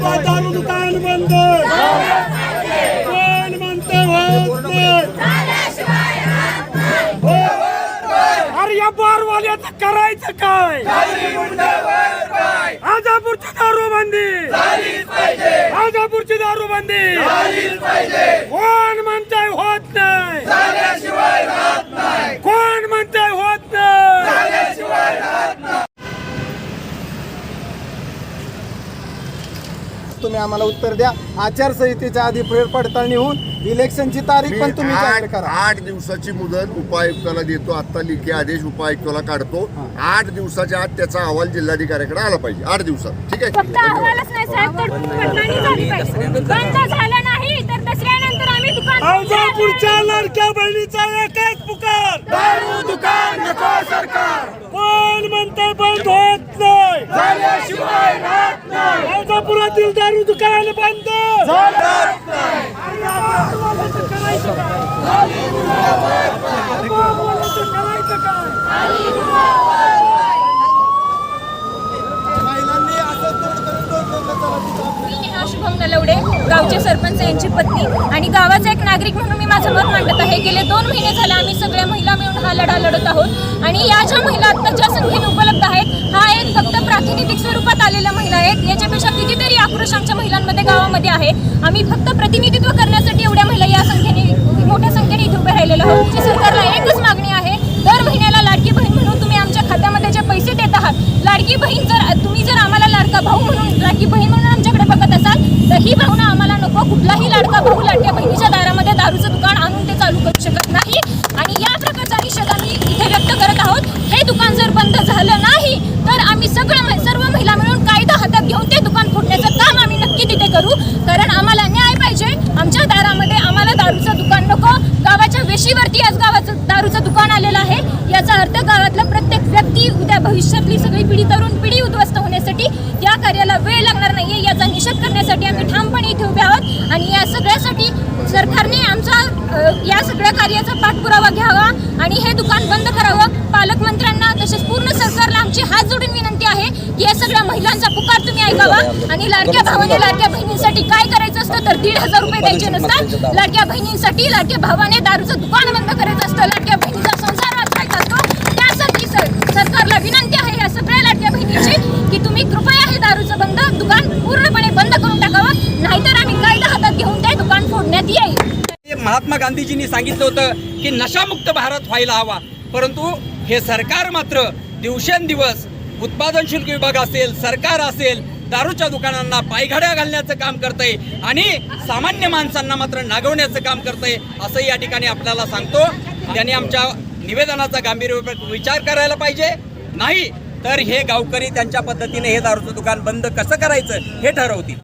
दारू दुकान बंद. कोण म्हणते अरे या बारवाल्याच करायचं काय आजापूरची दारूबंदी आजापूरची दारूबंदी तुम्ही आम्हाला उत्तर द्या. आचारसंहितेच्या आधी फेर पडताळणी होऊन इलेक्शनची तारीख पण तुम्ही जाहीर आठ करा. आठ दिवसाची मुदत उपायुक्ताला देतो. आता लिखी आदेश उपायुक्ताला काढतो. आठ दिवसाच्या आत त्याचा अहवाल जिल्हाधिकाऱ्याकडे आला पाहिजे. आठ दिवसात. ठीक आहे? फक्त अहवालच नाही साहेब तर पडताळणी झाली पाहिजे. बंद झालं नाही तर दसऱ्यानंतर आम्ही दुकान आजापूरच्या लाडक्या बहिणीचा एकच पुकार दारू दुकान नको सरकार कोण म्हणते बंद होत नाही झाल्याशिवाय राहत नाही आजापुरातील दारू दुकान बंद! शुभम नलवडे गावचे सरपंच यांची पत्नी आणि गावाचा एक नागरिक म्हणून मी माझं मत मांडत आहे. गेले दोन महिने झाले आम्ही सगळ्या महिला मिळून हा लढा लढत आहोत. आणि या ज्या महिला आता ज्या संख्येने उपलब्ध आहेत महिलांमध्ये आहे. आम्ही फक्त प्रतिनिधित्व करण्यासाठी एवढ्या महिला या संख्येने मोठ्या संख्येने इथे उभे राहिलेलो आहोत सरकारला एकच मागणी आहे दर महिन्याला लाडकी बहीण म्हणून तुम्ही आमच्या खात्यामध्ये जे पैसे देत आहात लाडकी बहीण जर तुम्ही जर आम्हाला लाडका भाऊ म्हणून लाडकी बहीण म्हणून आमच्याकडे बघत असाल तर ही भावना आम्हाला नको कुठलाही लाडका भाऊ लाडक्या बहिणीच्या दारामध्ये दारूचं दुकान आणून ते चालू करू शकत नाही आणि या प्रकारचा निषेध आम्ही इथे व्यक्त करत आहोत हे दुकान जर बंद झालं नाही तर आम्ही सगळं सर्व महिला मिळून कायदा हातात घेऊन ते दुकान फोडण्याचं काम आम्ही नक्की तिथे करू कारण आम्हाला न्याय पाहिजे आमच्या दारामध्ये आम्हाला दारूचं दुकान नको गावाच्या वेशीवरती आज गावाचं दारूचं दुकान आलेलं आहे याचा अर्थ गावातला प्रत्येक व्यक्ती उद्या भविष्यातली सगळी पिढी तरुण पिढी उद्ध्वस्त होण्यासाठी या कार्याला वेळ लागणार नाहीये याचा निषेध करण्यासाठी आम्ही ठामपणे इथे उभे आहोत. आणि या सगळ्यासाठी सरकारने आमचा या सगळ्या कार्याचा पाठपुरावा घ्यावा आणि हे दुकान बंद करावं. पालकमंत्र्यांना तसेच पूर्ण सरकारला आमची हात जोडून विनंती आहे की या सगळ्या महिलांचा पुकार तुम्ही ऐकावा. आणि लाडक्या भावाने लाडक्या बहिणींसाठी काय करायचं असतं तर दीड हजार रुपये द्यायचे नसतात. लाडक्या बहिणींसाठी लाडक्या भावाने दारूचं दुकान बंद करायचं असतं. लाडक्या बहिणी संसार वाचवायचा असतो त्यासाठी सर सरकारला विनंती आहे या सगळ्या लाडक्या बहिणीची की तुम्ही कृपया हे दारूचं बंद दुकान पूर्णपणे बंद करून टाकावं नाहीतर आम्ही कायदा हातात घेऊन ते दुकान फोडण्यात येईल हे महात्मा गांधीजींनी सांगितलं होतं की नशामुक्त भारत व्हायला हवा. परंतु हे सरकार मात्र दिवसेंदिवस उत्पादन शुल्क विभाग असेल सरकार असेल दारूच्या दुकानांना पायघड्या घालण्याचं काम करतंय आणि सामान्य माणसांना मात्र नागवण्याचं काम करतंय असं या ठिकाणी आपल्याला सांगतो. त्यांनी आमच्या निवेदनाचा गांभीर्य विचार करायला पाहिजे. नाही तर हे गावकरी त्यांच्या पद्धतीने हे दारूचं दुकान बंद कसं करायचं हे ठरवतील.